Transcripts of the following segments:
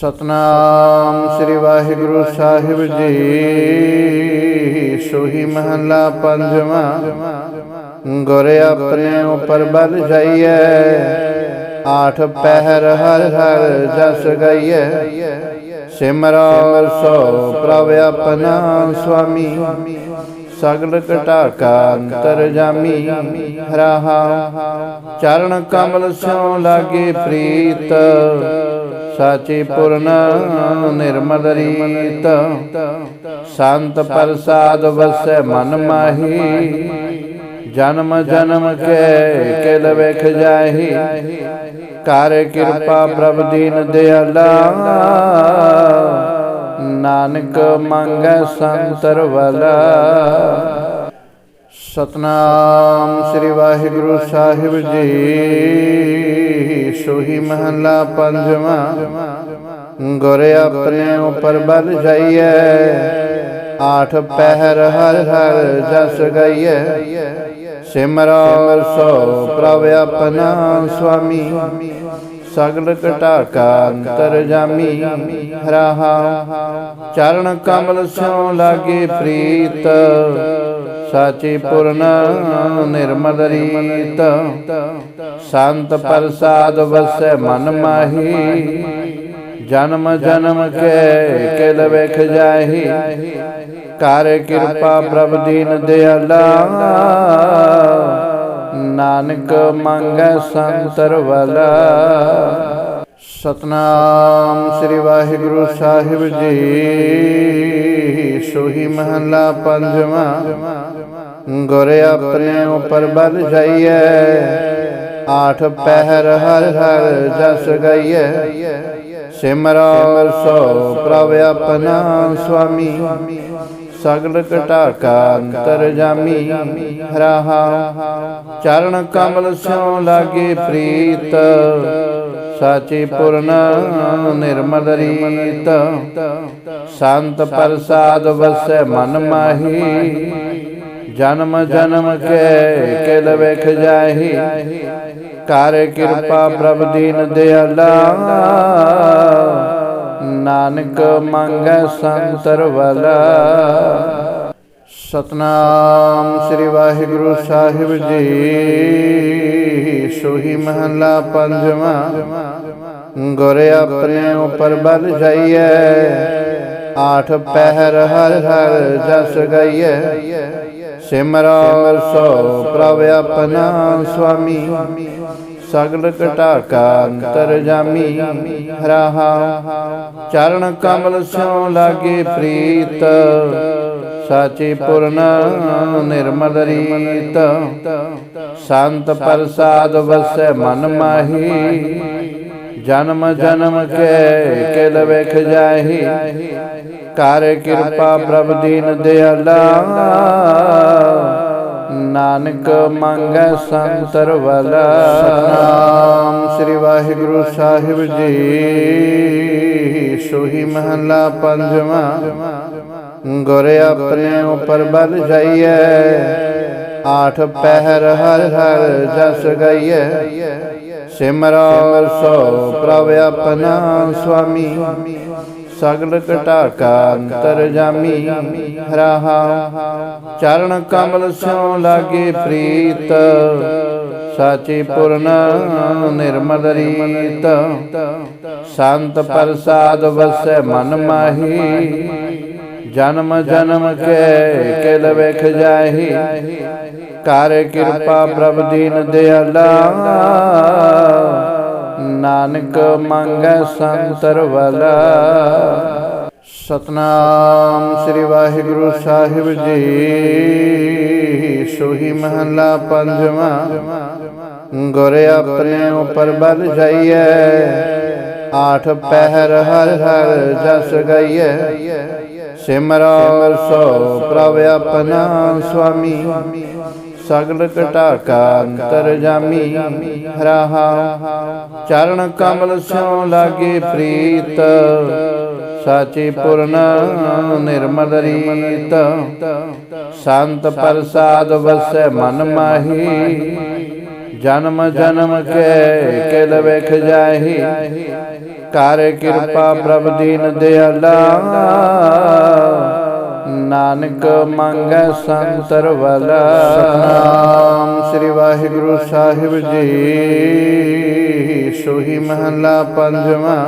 ਸਤਨਾਮ ਸ੍ਰੀ ਵਾਹਿਗੁਰੂ ਸਾਹਿਬ ਜੀ। ਸੋਹੀ ਮਹੱਲਾ ਪੰਜਵਾਂ। ਗੁਰ ਆਪਣੇ ਉਪਰ ਬਲ ਜਾਈਐ। ਆਠ ਪਹਿਰ ਹਰ ਹਰ ਜਸ ਗਈਐ। ਸਿਮਰੋ ਸੋ ਪ੍ਰਭ ਆਪਣਾ ਸੁਆਮੀ। ਸਗਲ ਘਟਾ ਕਾ ਅੰਤਰ ਜਾਮੀ। ਰਹਾ। ਚਰਨ ਕਮਲ ਸਿਉ ਲਾਗੇ ਪ੍ਰੀਤ। ਸਾਚੇ ਪੁਰਨ ਨਿਰਮਲ ਰੀਤ। ਸੰਤ ਪ੍ਰਸਾਦ ਵਸੈ ਮਨ ਮਾਹੀ। ਜਨਮ ਜਨਮ ਕੇ ਕਿਲ ਵੇਖ ਜਾਹੀ। ਕਰ ਕਿਰਪਾ ਪ੍ਰਭ ਦੀਨ ਦਿਆਲਾ। ਨਾਨਕ ਮੰਗੈ ਸੰਤਰ ਵਾਲਾ ਸਤਨਾਮ ਸ੍ਰੀ ਵਾਹਿਗੁਰੂ ਸਾਹਿਬ ਜੀ। ਸੋਹੀ ਮਹਲਾ ਪੰਜਵਾਂ, ਗੁਰ ਆਪਣੇ ਉਪਰ ਬਲ ਜਾਈਏ ਆਠ ਪਹਿਰ ਹਰ ਹਰ ਜਸ ਗਈਐ। ਸਿਮਰੋ ਸੋ ਪ੍ਰਭ ਆਪਣਾ ਸੁਆਮੀ, ਸਗਲ ਘਟਾਕਾ ਅੰਤਰ ਜਾਮੀ। ਰਹਾ, ਚਰਨ ਕਮਲ ਸਿਉ ਲਾਗੇ ਪ੍ਰੀਤ ਸਾਚੇ ਪੁਰਨ ਨਿਰਮਲ ਰੀਤ। ਸੰਤ ਪ੍ਰਸਾਦ ਵਸੈ ਮਨ ਮਾਹੀ। ਜਨਮ ਜਨਮ ਕੇ ਕਿਲ ਵੇਖ ਜਾਹੀ। ਕਰ ਕਿਰਪਾ ਪ੍ਰਭ ਦੀਨ ਦਿਆਲਾ। ਨਾਨਕ ਮੰਗੈ ਸੰਤਰ ਵਲਾ। ਸਤਨਾਮ ਸ੍ਰੀ ਵਾਹਿਗੁਰੂ ਸਾਹਿਬ ਜੀ। ਸੋਹੀ ਮਹੱਲਾ ਪੰਜਵਾਂ। ਗੁਰ ਆਪਣੇ ਉਪਰ ਬਲ ਜਾਈਏ ਆਠ ਪਹਿਰ ਹਰ ਹਰ ਜਸ ਗਈਐ। ਸਿਮਰੋ ਸੋ ਪ੍ਰਭ ਆਪਣਾ ਸੁਆਮੀ। ਸਗਲ ਘਟਾ ਅੰਤਰ ਜਾਮੀ। ਰਹਾ, ਚਰਨ ਕਮਲ ਸਿਉ ਲਾਗੇ ਪ੍ਰੀਤ। ਸਾਚੇ ਪੁਰਨ ਨਿਰਮਲ ਰੀਤ। ਸੰਤ ਪ੍ਰਸਾਦ ਵਸੈ ਮਨ ਮਾਹੀ। ਜਨਮ ਜਨਮ ਕੇ ਕਿਲ ਵੇਖ ਜਾਹੀ। ਕਰ ਕਿਰਪਾ ਪ੍ਰਭ ਦੀਨ ਦਿਆਲਾ ਨਾਨਕ ਮੰਗੈ ਸੰਤਰ ਵਲਾ। ਸਤਨਾਮ ਸ੍ਰੀ ਵਾਹਿਗੁਰੂ ਸਾਹਿਬ ਜੀ। ਸੋਹੀ ਮਹੱਲਾ ਪੰਜਵਾਂ। ਗੁਰ ਆਪਣੇ ਉਪਰ ਬਲ ਜਾਈਏ ਆਠ ਪਹਿਰ ਹਰ ਹਰ ਜਸ ਗਈਐ। ਸਿਮਰੋ ਸੋ ਪ੍ਰਭ ਆਪਣਾ ਸੁਆਮੀ। ਸਗਲ ਘਟਾਕਾ ਅੰਤਰ ਜਾਮੀ। ਰਹਾ, ਚਰਨ ਕਮਲ ਸਿਉ ਲਾਗੇ ਪ੍ਰੀਤ। ਸਾਚੇ ਪੁਰਨ ਨਿਰਮਲ ਰੀਤ। ਸੰਤ ਪ੍ਰਸਾਦ ਵਸੈ ਮਨ ਮਾਹੀ। ਜਨਮ ਜਨਮ ਕੇ ਕਿਲ ਵੇਖ ਜਾਹੀ। ਕਰ ਕਿਰਪਾ ਪ੍ਰਭ ਦੀਨ ਦਿਆਲਾ ਨਾਨਕ ਮੰਗੈ ਸੰਤਰ ਵਲਾ। ਸਤਨਾਮ ਸ੍ਰੀ ਵਾਹਿਗੁਰੂ ਸਾਹਿਬ ਜੀ। ਸੋਹੀ ਮਹੱਲਾ ਪੰਜਵਾਂ। ਗੁਰ ਆਪਣੇ ਉਪਰ ਬਲ ਜਾਈਏ ਆਠ ਪਹਿਰ ਹਰ ਹਰ ਜਸ ਗਈਐ। ਸਿਮਰੋ ਸੋ ਪ੍ਰਭ ਆਪਣਾ ਸੁਆਮੀ। ਸਗਲ ਘਟਾ ਕਾ ਅੰਤਰ ਜਾਮੀ। ਰਹਾ ਚਰਨ ਕਮਲ ਸਿਉ ਲਾਗੇ ਪ੍ਰੀਤ। ਸਾਚੇ ਪੁਰਨ ਨਿਰਮਲ ਰੀਤ। ਸੰਤ ਪ੍ਰਸਾਦ ਵਸੈ ਮਨ ਮਾਹੀ। ਜਨਮ ਜਨਮ ਕੇ ਕਿਲ ਵੇਖ ਜਾਹੀ। ਕਰ ਕਿਰਪਾ ਪ੍ਰਭ ਦੀਨ ਦਿਆਲਾ ਨਾਨਕ ਮੰਗੈ ਸੰਤਰ ਵਾਲਾ। ਸਤਨਾਮ ਸ੍ਰੀ ਵਾਹਿਗੁਰੂ ਸਾਹਿਬ ਜੀ। ਸੋਹੀ ਮਹੱਲਾ ਪੰਜਵਾਂ। ਗੁਰ ਆਪਣੇ ਉਪਰ ਬਲ ਜਾਈਐ। ਆਠ ਪਹਿਰ ਹਰ ਹਰ ਜਸ ਗਈਐ। ਸਿਮਰੋ ਸੋ ਪ੍ਰਭ ਆਪਣਾ ਸੁਆਮੀ ਸਗਲ ਘਟਾ ਕਾ ਅੰਤਰ ਜਾਮੀ, ਰਹਾ। ਚਰਨ ਕਮਲ ਸਿਉ ਲਾਗੇ ਪ੍ਰੀਤ, ਸਾਚੇ ਪੁਰਨ ਨਿਰਮਲ ਰੀਤ। ਸੰਤ ਪ੍ਰਸਾਦ ਵਸੈ ਮਨ ਮਾਹੀ, ਜਨਮ ਜਨਮ ਕੇ ਕਿਲ ਵੇਖ ਜਾਹੀ। ਕਰ ਕਿਰਪਾ ਪ੍ਰਭ ਦੀਨ ਦਿਆਲਾ। ਨਾਨਕ ਮੰਗੈ ਸੰਤਰ ਵਾਲਾ। ਸਤਨਾਮ ਸ੍ਰੀ ਵਾਹਿਗੁਰੂ ਸਾਹਿਬ ਜੀ। ਸੋਹੀ ਮਹੱਲਾ ਪੰਜਵਾਂ।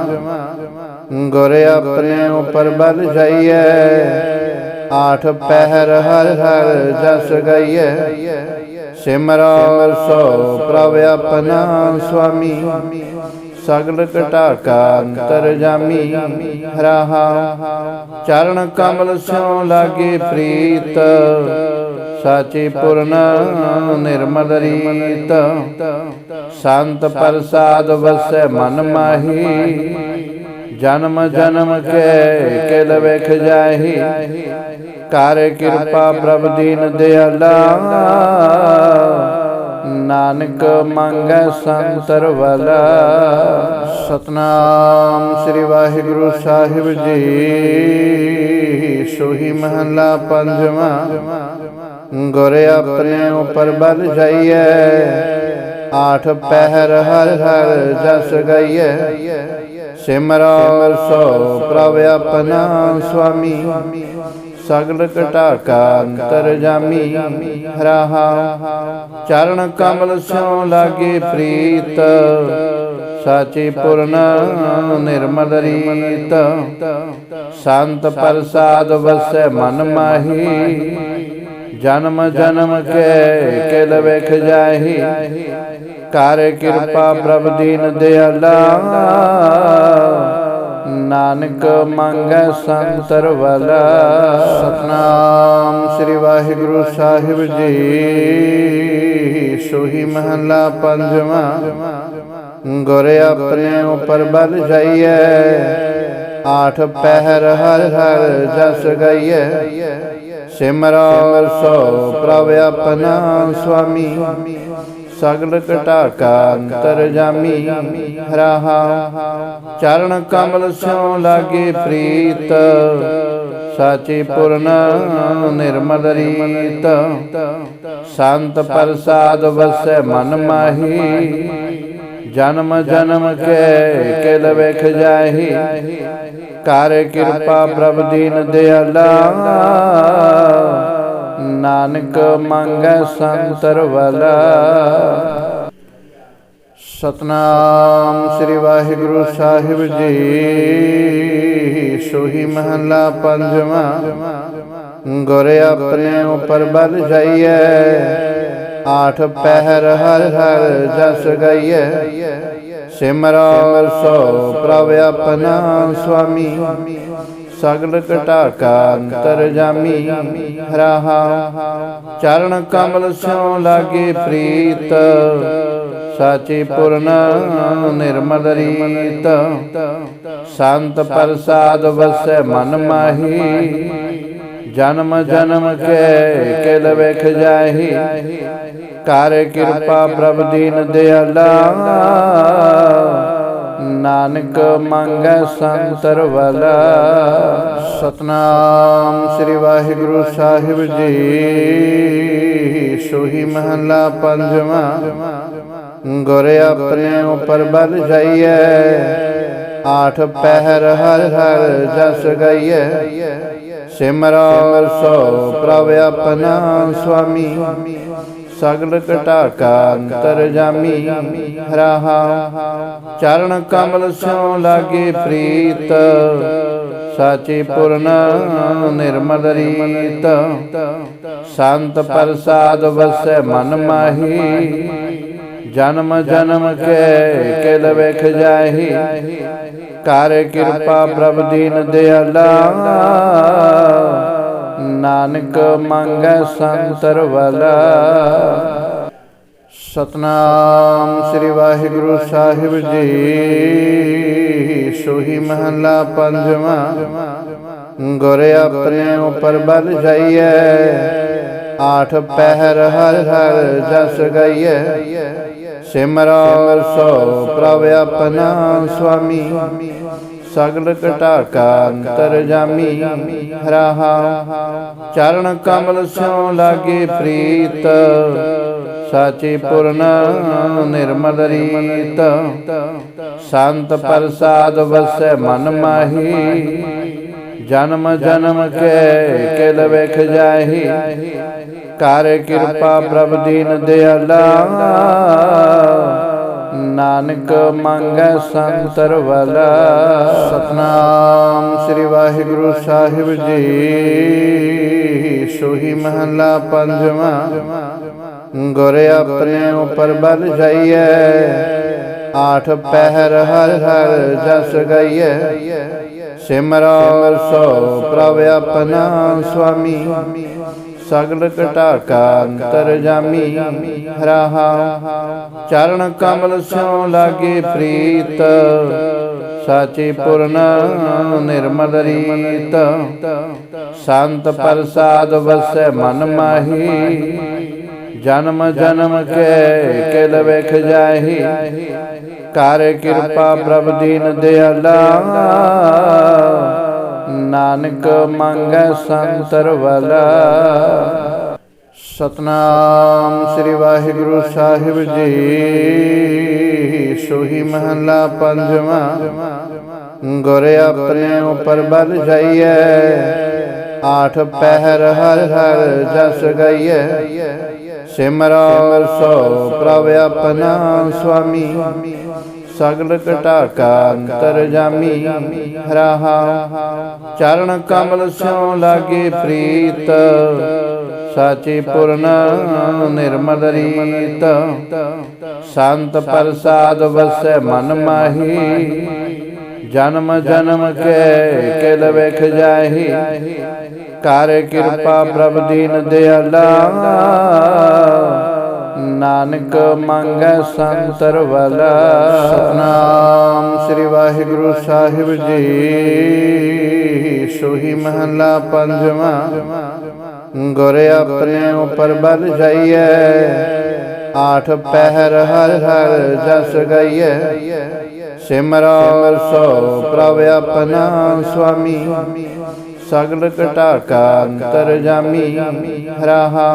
ਗੁਰ ਆਪਣੇ ਉਪਰ ਬਲ ਜਾਈਐ। ਆਠ ਪਹਿਰ ਹਰ ਹਰ ਜਸ ਗਈਐ। ਸਿਮਰੋ ਸੋ ਪ੍ਰਭ ਆਪਣਾ ਸੁਆਮੀ। ਸਗਲ ਘਟਾ ਕਾ ਅੰਤਰ ਜਾਮੀ, ਰਹਾ। ਚਰਨ ਕਮਲ ਸਿਉ ਲਾਗੇ ਪ੍ਰੀਤ, ਸਾਚੇ ਪੁਰਨ ਨਿਰਮਲ ਰੀਤ। ਸੰਤ ਪ੍ਰਸਾਦ ਵਸੈ ਮਨ ਮਾਹੀ, ਜਨਮ ਜਨਮ ਕੇ ਕਿਲ ਵੇਖ ਜਾਹੀ। ਕਰ ਕਿਰਪਾ ਪ੍ਰਭ ਦੀਨ ਦਿਆਲਾ ਨਾਨਕ ਮੰਗੈ ਸੰਤਰ ਵਾਲਾ। ਸਤਨਾਮ ਸ੍ਰੀ ਵਾਹਿਗੁਰੂ ਸਾਹਿਬ ਜੀ। ਸੋਹੀ ਮਹੱਲਾ ਪੰਜਵਾਂ। ਗੁਰ ਆਪਣੇ ਉਪਰ ਬਲ ਜਾਈਐ। ਆਠ ਪਹਿਰ ਹਰ ਹਰ ਜਸ ਗਈਐ। ਸਿਮਰੋ ਸੋ ਪ੍ਰਭ ਆਪਣਾ ਸੁਆਮੀ ਸਗਲ ਘਟਾ ਕਾ ਅੰਤਰ ਜਾਮੀ, ਰਹਾ। ਚਰਨ ਕਮਲ ਸਿਉ ਲਾਗੇ ਪ੍ਰੀਤ, ਸਾਚੇ ਪੁਰਨ ਨਿਰਮਲ ਰੀਤ। ਸੰਤ ਪ੍ਰਸਾਦ ਵਸੈ ਮਨ ਮਾਹੀ, ਜਨਮ ਜਨਮ ਕੇ ਕਿਲ ਵੇਖ ਜਾਹੀ। ਕਰ ਕਿਰਪਾ ਪ੍ਰਭ ਦੀਨ ਦਿਆਲਾ। ਨਾਨਕ ਮੰਗੈ ਸੰਤਰ ਵਾਲਾ। ਸਤਨਾਮ ਸ੍ਰੀ ਵਾਹਿਗੁਰੂ ਸਾਹਿਬ ਜੀ। ਸੋਹੀ ਮਹੱਲਾ ਪੰਜਵਾਂ। ਗੁਰ ਆਪਣੇ ਉਪਰ ਬਲ ਜਾਈਐ। ਆਠ ਪਹਿਰ ਹਰ ਹਰ ਜਸ ਗਈਐ। ਸਿਮਰੋ ਸੋ ਪ੍ਰਭ ਆਪਣਾ ਸੁਆਮੀ ਸਗਲ ਘਟਾ ਕਾ ਅੰਤਰ ਜਾਮੀ, ਰਹਾ। ਚਰਨ ਕਮਲ ਸਿਉ ਲਾਗੇ ਪ੍ਰੀਤ, ਸਾਚੇ ਪੁਰਨ ਨਿਰਮਲ ਰੀਤ। ਸੰਤ ਪ੍ਰਸਾਦ ਵਸੈ ਮਨ ਮਾਹੀ, ਜਨਮ ਜਨਮ ਕੇ ਕਿਲ ਵੇਖ ਜਾਹੀ। ਕਰ ਕਿਰਪਾ ਪ੍ਰਭ ਦੀਨ ਦਿਆਲਾ। ਨਾਨਕ ਮੰਗੈ ਸੰਤਰ ਵਲਾ। ਸਤਨਾਮ ਸ੍ਰੀ ਵਾਹਿਗੁਰੂ ਸਾਹਿਬ ਜੀ, ਸੋਹੀ ਮਹੱਲਾ ਪੰਜਵਾਂ। ਗੁਰ ਆਪਣੇ ਉਪਰ ਬਲ ਜਾਈਐ, ਆਠ ਪਹਿਰ ਹਰ ਹਰ ਜਸ ਗਈਐ। ਸਿਮਰੋ ਸੋ ਪ੍ਰਭ ਆਪਣਾ ਸੁਆਮੀ। ਸਗਲ ਘਟਾ ਕਾ ਅੰਤਰ ਜਾਮੀ ਰਹਾ ਚਰਨ ਕਮਲ ਸਿਉ ਲਾਗੇ ਪ੍ਰੀਤ, ਸਾਚੇ ਪੁਰਨ ਨਿਰਮਲ ਰੀਤ। ਸੰਤ ਪ੍ਰਸਾਦ ਵਸੈ ਮਨ ਮਾਹੀ, ਜਨਮ ਜਨਮ ਕੇ ਕਿਲ ਵੇਖ ਜਾਹੀ। ਕਰ ਕਿਰਪਾ ਪ੍ਰਭ ਦੀਨ ਦਿਆਲਾ। ਨਾਨਕ ਮੰਗੈ ਸੰਤਰ ਵਾਲਾ। ਸਤਨਾਮ ਸ੍ਰੀ ਵਾਹਿਗੁਰੂ ਸਾਹਿਬ ਜੀ। ਸੋਹੀ ਮਹਲਾ ਪੰਜਵਾਂ। ਗੁਰ ਆਪਣੇ ਉਪਰ ਬਲ ਜਾਈਐ। ਆਠ ਪਹਿਰ ਹਰ ਹਰ ਜਸ ਗਈਐ। ਸਿਮਰੋ ਸੋ ਪ੍ਰਭ ਆਪਣਾ ਸੁਆਮੀ ਸਗਲ ਘਟਾ ਕਾ ਅੰਤਰ ਜਾਮੀ, ਰਹਾ। ਚਰਨ ਕਮਲ ਸਿਉ ਲਾਗੇ ਪ੍ਰੀਤ, ਸਾਚੇ ਪੁਰਨ ਨਿਰਮਲ ਰੀਤ। ਸੰਤ ਪ੍ਰਸਾਦ ਵਸੈ ਮਨ ਮਾਹੀ, ਜਨਮ ਜਨਮ ਕੇ ਕਿਲ ਵੇਖ ਜਾਹੀ। ਕਰ ਕਿਰਪਾ ਪ੍ਰਭ ਦੀਨ ਦਿਆਲਾ। ਨਾਨਕ ਮੰਗੈ ਸੰਤਰ ਵਲਾ। ਸਤਨਾਮ ਸ੍ਰੀ ਵਾਹਿਗੁਰੂ ਸਾਹਿਬ ਜੀ। ਸੋਹੀ ਮਹੱਲਾ ਪੰਜਵਾਂ। ਗੁਰ ਆਪਣੇ ਉਪਰ ਬਲ ਜਾਈਐ। ਆਠ ਪਹਿਰ ਹਰ ਹਰ ਜਸ ਗਈਐ। ਸਿਮਰੋ ਸੋ ਪ੍ਰਭ ਆਪਣਾ ਸੁਆਮੀ। ਸਗਲ ਘਟਾ ਕਾ ਅੰਤਰ ਜਾਮੀ ਰਹਾ ਚਰਨ ਕਮਲ ਸਿਉ ਲਾਗੇ ਪ੍ਰੀਤ, ਸਾਚੀ ਪੁਰਨ ਨਿਰਮਲ ਰੀਤ। ਸੰਤ ਪ੍ਰਸਾਦ ਵਸੈ ਮਨ ਮਾਹੀ, ਜਨਮ ਜਨਮ ਕੇ ਕਿਲ ਵੇਖ ਜਾਹੀ। ਕਰ ਕਿਰਪਾ ਪ੍ਰਭ ਦੀਨ ਦਿਆਲਾ। ਨਾਨਕ ਮੰਗੈ ਸੰਤਰ ਵਾਲਾ। ਸਤਨਾਮ ਸ੍ਰੀ ਵਾਹਿਗੁਰੂ ਸਾਹਿਬ ਜੀ। ਸੋਹੀ ਮਹਲਾ ਪੰਜਵਾਂ। ਗੁਰ ਆਪਣੇ ਉਪਰ ਬਲ ਜਾਈਐ। ਆਠ ਪਹਿਰ ਹਰ ਹਰ ਜਸ ਗਈਐ। ਸਿਮਰੋ ਸੋ ਪ੍ਰਭ ਆਪਣਾ ਸੁਆਮੀ। ਸਗਲ ਘਟਾ ਕਾ ਅੰਤਰ ਜਾਮੀ, ਰਹਾ। ਚਰਨ ਕਮਲ ਸਿਉ ਲਾਗੇ ਪ੍ਰੀਤ, ਸਾਚੇ ਪੁਰਨ ਨਿਰਮਲ ਰੀਤ। ਸੰਤ ਪ੍ਰਸਾਦ ਵਸੈ ਮਨ ਮਾਹੀ, ਜਨਮ ਜਨਮ ਕੇ ਕਿਲ ਵੇਖ ਜਾਹੀ। ਕਰ ਕਿਰਪਾ ਪ੍ਰਭ ਦੀਨ ਦਿਆਲਾ। ਨਾਨਕ ਮੰਗੈ ਸੰਤਰ ਵਾਲਾ। ਸਤਨਾਮ ਸ੍ਰੀ ਵਾਹਿਗੁਰੂ ਸਾਹਿਬ ਜੀ। ਸੋਹੀ ਮਹੱਲਾ ਪੰਜਵਾਂ। ਗੁਰ ਆਪਣੇ ਉਪਰ ਬਲ ਜਾਈਐ। ਆਠ ਪਹਿਰ ਹਰ ਹਰ ਜਸ ਗਈਐ। ਸਿਮਰੋ ਸੋ ਪ੍ਰਭ ਆਪਣਾ ਸੁਆਮੀ। ਸਗਲ ਘਟਾ ਕਾ ਅੰਤਰ ਜਾਮੀ, ਰਹਾ। ਚਰਨ ਕਮਲ ਸਿਉ ਲਾਗੇ ਪ੍ਰੀਤ, ਸਾਚੇ ਪੁਰਨ ਨਿਰਮਲ ਰੀਤ। ਸੰਤ ਪ੍ਰਸਾਦ ਵਸੈ ਮਨ ਮਾਹੀ, ਜਨਮ ਜਨਮ ਕੇ ਕਿਲ ਵੇਖ ਜਾਹੀ। ਕਰ ਕਿਰਪਾ ਪ੍ਰਭ ਦੀਨ ਦਿਆਲਾ। ਨਾਨਕ ਮੰਗੈ ਸੰਤਰ ਵਾਲਾ। ਸਤਨਾਮ ਸ੍ਰੀ ਵਾਹਿਗੁਰੂ ਸਾਹਿਬ ਜੀ। ਸੋਹੀ ਮਹੱਲਾ ਪੰਜਵਾਂ। ਗੁਰ ਆਪਣੇ ਉਪਰ ਬਲ ਜਾਈਐ। ਆਠ ਪਹਿਰ ਹਰ ਹਰ ਜਸ ਗਈਐ। ਸਿਮਰੋ ਸੋ ਪ੍ਰਭ ਆਪਣਾ ਸੁਆਮੀ ਸਗਲ ਘਟਾ ਕਾ ਅੰਤਰ ਜਾਮੀ, ਰਹਾ।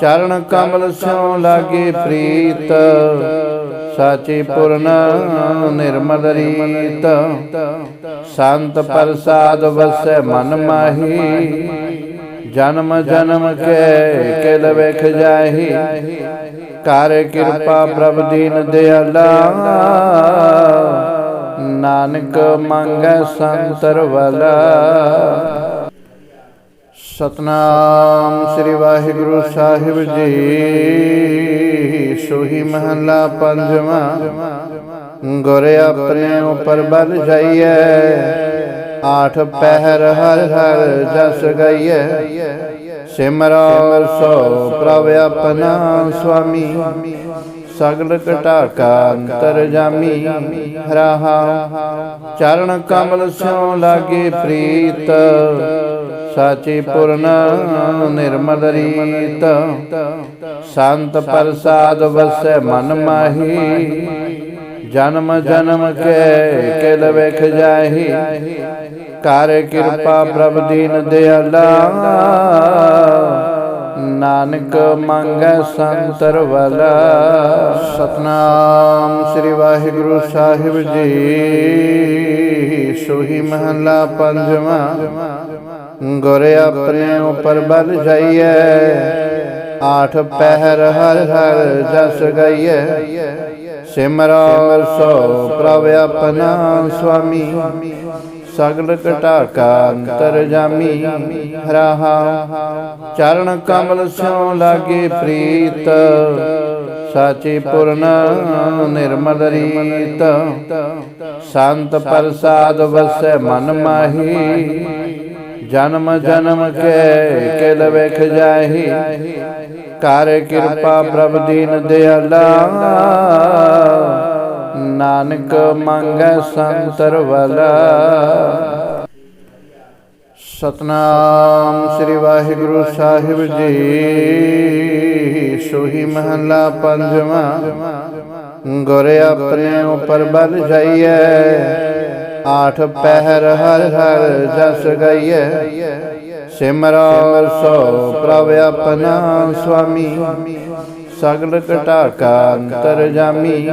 ਚਰਨ ਕਮਲ ਸਿਉ ਲਾਗੇ ਪ੍ਰੀਤ, ਸਾਚੇ ਪੁਰਨ ਨਿਰਮਲ ਰੀਤ। ਸੰਤ ਪ੍ਰਸਾਦ ਵਸੈ ਮਨ ਮਾਹੀ, ਜਨਮ ਜਨਮ ਕੇ ਕਿਲ ਵੇਖ ਜਾਹੀ। ਕਰ ਕਿਰਪਾ ਪ੍ਰਭ ਦੀਨ ਦਿਆਲਾ। ਨਾਨਕ ਮੰਗੈ ਸੰਤਰ ਵਾਲਾ। ਸਤਨਾਮ ਸ੍ਰੀ ਵਾਹਿਗੁਰੂ ਸਾਹਿਬ ਜੀ। ਸੋਹੀ ਮਹੱਲਾ ਪੰਜਵਾਂ। ਗੁਰ ਆਪਣੇ ਉਪਰ ਬਲ ਜਾਈਐ। ਆਠ ਪਹਿਰ ਹਰ ਹਰ ਜਸ ਗਈਐ। ਸਿਮਰੋ ਸੋ ਪ੍ਰਭ ਆਪਣਾ ਸੁਆਮੀ। ਸਗਲ ਘਟਾ ਕਾ ਅੰਤਰ ਜਾਮੀ, ਰਹਾ। ਚਰਨ ਕਮਲ ਸਿਉ ਲਾਗੇ ਪ੍ਰੀਤ, ਸਾਚੇ ਪੁਰਨ ਨਿਰਮਲ ਰੀਤ। ਸੰਤ ਪ੍ਰਸਾਦ ਵਸੈ ਮਨ ਮਾਹੀ, ਜਨਮ ਜਨਮ ਕੇ ਕਿਲ ਵੇਖ ਜਾਹੀ। ਕਰ ਕਿਰਪਾ ਪ੍ਰਭ ਦੀਨ ਦਿਆਲਾ। ਨਾਨਕ ਮੰਗੈ ਸੰਤਰ ਵਾਲਾ। ਸਤਨਾਮ ਸ੍ਰੀ ਵਾਹਿਗੁਰੂ ਸਾਹਿਬ ਜੀ। ਸੋਹੀ ਮਹੱਲਾ ਪੰਜਵਾਂ। ਗੁਰ ਆਪਣੇ ਉਪਰ ਬਲ ਜਾਈਐ। ਆਠ ਪਹਿਰ ਹਰ ਹਰ ਜਸ ਗਈਐ। ਸਿਮਰੋ ਸੋ ਪ੍ਰਭ ਆਪਣਾ ਸੁਆਮੀ। ਸਗਲ ਘਟਾ ਕਾ ਅੰਤਰ ਜਾਮੀ, ਰਹਾ। ਚਰਨ ਕਮਲ ਸਿਉ ਲਾਗੇ ਪ੍ਰੀਤ, ਸਾਚੇ ਪੁਰਨ ਨਿਰਮਲ ਰੀਤ। ਸੰਤ ਪ੍ਰਸਾਦ ਵਸੈ ਮਨ ਮਾਹੀ, ਜਨਮ ਜਨਮ ਕੇ ਕਿਲ ਵੇਖ ਜਾਹੀ। ਕਰ ਕਿਰਪਾ ਪ੍ਰਭ ਦੀਨ ਦਿਆਲਾ ਨਾਨਕ ਮੰਗੈ ਸੰਤਰ ਵਾਲਾ। ਸਤਨਾਮ ਸ੍ਰੀ ਵਾਹਿਗੁਰੂ ਸਾਹਿਬ ਜੀ, ਸੋਹੀ ਮਹੱਲਾ ਪੰਜਵਾਂ। ਗੁਰ ਆਪਣੇ ਉਪਰ ਬਲ ਜਾਈਐ, ਆਠ ਪਹਿਰ ਹਰ ਹਰ ਜਸ ਗਈਐ। ਸਿਮਰੋ ਸੋ ਪ੍ਰਭ ਆਪਣਾ ਸੁਆਮੀ। ਸਗਲ ਘਟਾ ਕਾ ਅੰਤਰ ਜਾਮੀ,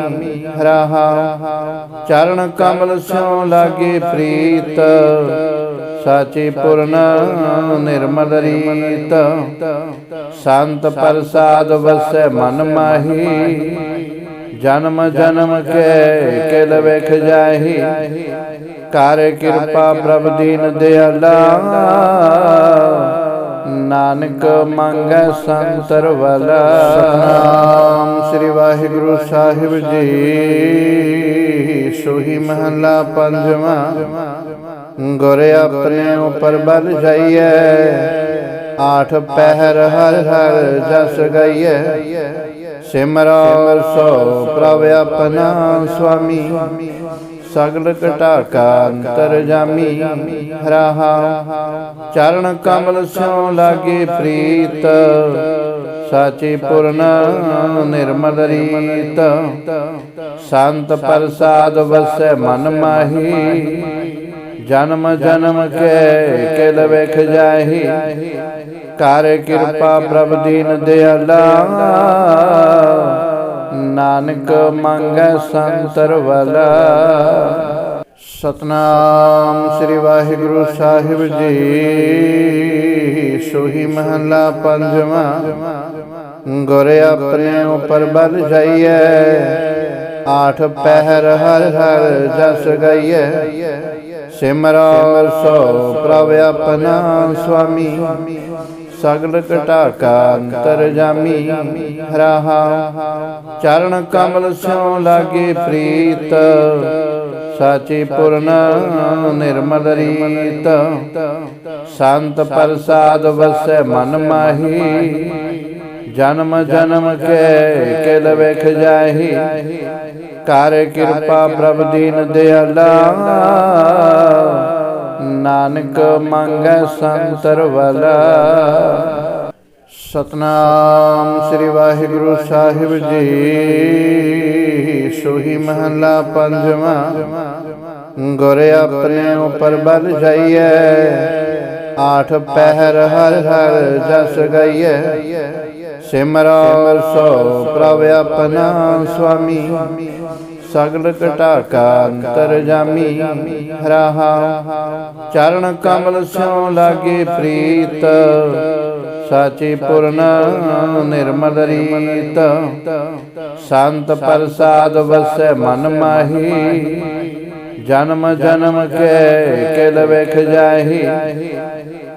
ਰਹਾ। ਚਰਨ ਕਮਲ ਸਿਉ ਲਾਗੇ ਪ੍ਰੀਤ, ਸਾਚੇ ਪੁਰਨ ਨਿਰਮਲ ਰੀਤ। ਸੰਤ ਪ੍ਰਸਾਦ ਵਸੈ ਮਨ ਮਾਹੀ, ਜਨਮ ਜਨਮ ਕੇ ਕਿਲ ਵੇਖ ਜਾਹੀ। ਕਰ ਕਿਰਪਾ ਪ੍ਰਭ ਦੀਨ ਦਿਆਲਾ। ਨਾਨਕ ਮੰਗੈ ਸੰਤਰ ਵਲਾ। ਸਤਨਾਮ ਸ੍ਰੀ ਵਾਹਿਗੁਰੂ ਸਾਹਿਬ ਜੀ। ਸੋਹੀ ਮਹੱਲਾ ਪੰਜਵਾਂ। ਗੁਰ ਆਪਣੇ ਉਪਰ ਬਲ ਜਾਈਐ। ਆਠ ਪਹਿਰ ਹਰ ਹਰ ਜਸ ਗਈਐ। ਸਿਮਰੋ ਸੋ ਪ੍ਰਭ ਆਪਣਾ ਸੁਆਮੀ। ਸਗਲ ਘਟਾ ਕਾ ਅੰਤਰ ਜਾਮੀ, ਰਹਾ। ਚਰਨ ਕਮਲ ਸਿਉ ਲਾਗੇ ਪ੍ਰੀਤ, ਸਾਚੇ ਪੁਰਨ ਨਿਰਮਲ ਰੀਤ। ਸੰਤ ਪ੍ਰਸਾਦ ਵਸੈ ਮਨ ਮਾਹੀ, ਜਨਮ ਜਨਮ ਕੇ ਕਿਲ ਵੇਖ ਜਾਹੀ। ਕਰ ਕਿਰਪਾ ਪ੍ਰਭ ਦੀਨ ਦਿਆਲਾ। ਨਾਨਕ ਮੰਗੈ ਸੰਤਰ ਵਲਾ। ਸਤਨਾਮ ਸ੍ਰੀ ਵਾਹਿਗੁਰੂ ਸਾਹਿਬ ਜੀ। ਸੋਹੀ ਮਹੱਲਾ ਪੰਜਵਾਂ। ਗੁਰ ਆਪਣੇ ਉਪਰ ਬਲ ਜਾਈਐ। ਆਠ ਪਹਿਰ ਹਰ ਹਰ ਜਸ ਗਈਐ। ਸਿਮਰੋ ਸੋ ਪ੍ਰਭ ਆਪਣਾ ਸੁਆਮੀ। ਸਗਲ ਘਟਾ ਕਾ ਅੰਤਰ ਜਾਮੀ ਰਹਾ ਚਰਨ ਕਮਲ ਸਿਉ ਲਾਗੇ ਪ੍ਰੀਤ, ਸਾਚੇ ਪੁਰਨ ਨਿਰਮਲ ਰੀਤ। ਸੰਤ ਪ੍ਰਸਾਦ ਵਸੈ ਮਨ ਮਾਹੀ, ਜਨਮ ਜਨਮ ਕੇ ਕਿਲ ਵੇਖ ਜਾਹੀ। ਕਰ ਕਿਰਪਾ ਪ੍ਰਭ ਦੀਨ ਦਿਆਲਾ। ਨਾਨਕ ਮੰਗੈ ਸੰਤਰ ਵਲਾ। ਸਤਨਾਮ ਸ੍ਰੀ ਵਾਹਿਗੁਰੂ ਸਾਹਿਬ ਜੀ। ਸੋਹੀ ਮਹੱਲਾ ਪੰਜਵਾਂ। ਗੁਰ ਆਪਣੇ ਉਪਰ ਬਲ ਜਾਈਐ। ਆਠ ਪਹਿਰ ਹਰ ਹਰ ਜਸ ਗਈਐ। ਸਿਮਰੋ ਸੋ ਪ੍ਰਭ ਆਪਣਾ ਸੁਆਮੀ। ਸਗਲ ਘਟਾ ਕਾ ਅੰਤਰ ਜਾਮੀ, ਰਹਾ। ਚਰਨ ਕਮਲ ਸਿਉ ਲਾਗੇ ਪ੍ਰੀਤ, ਸਾਚੇ ਪੁਰਨ ਨਿਰਮਲ ਰੀਤ। ਸੰਤ ਪ੍ਰਸਾਦ ਵਸੈ ਮਨ ਮਾਹੀ, ਜਨਮ ਜਨਮ ਕੇ ਕਿਲ ਵੇਖ ਜਾਹੀ।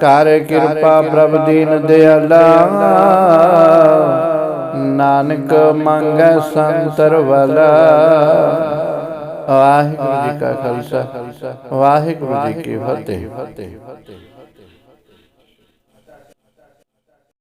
ਕਰ ਕਿਰਪਾ ਪ੍ਰਭ ਦੀਨ ਦਿਆਲਾ। ਨਾਨਕ ਮੰਗੈ ਸੰਤਰ ਵਲਾ। ਵਾਹਿਗੁਰੂ ਜੀ ਕਾ ਖਾਲਸਾ ਵਾਹਿਗੁਰੂ ਜੀ ਕੀ ਫਤਿਹ।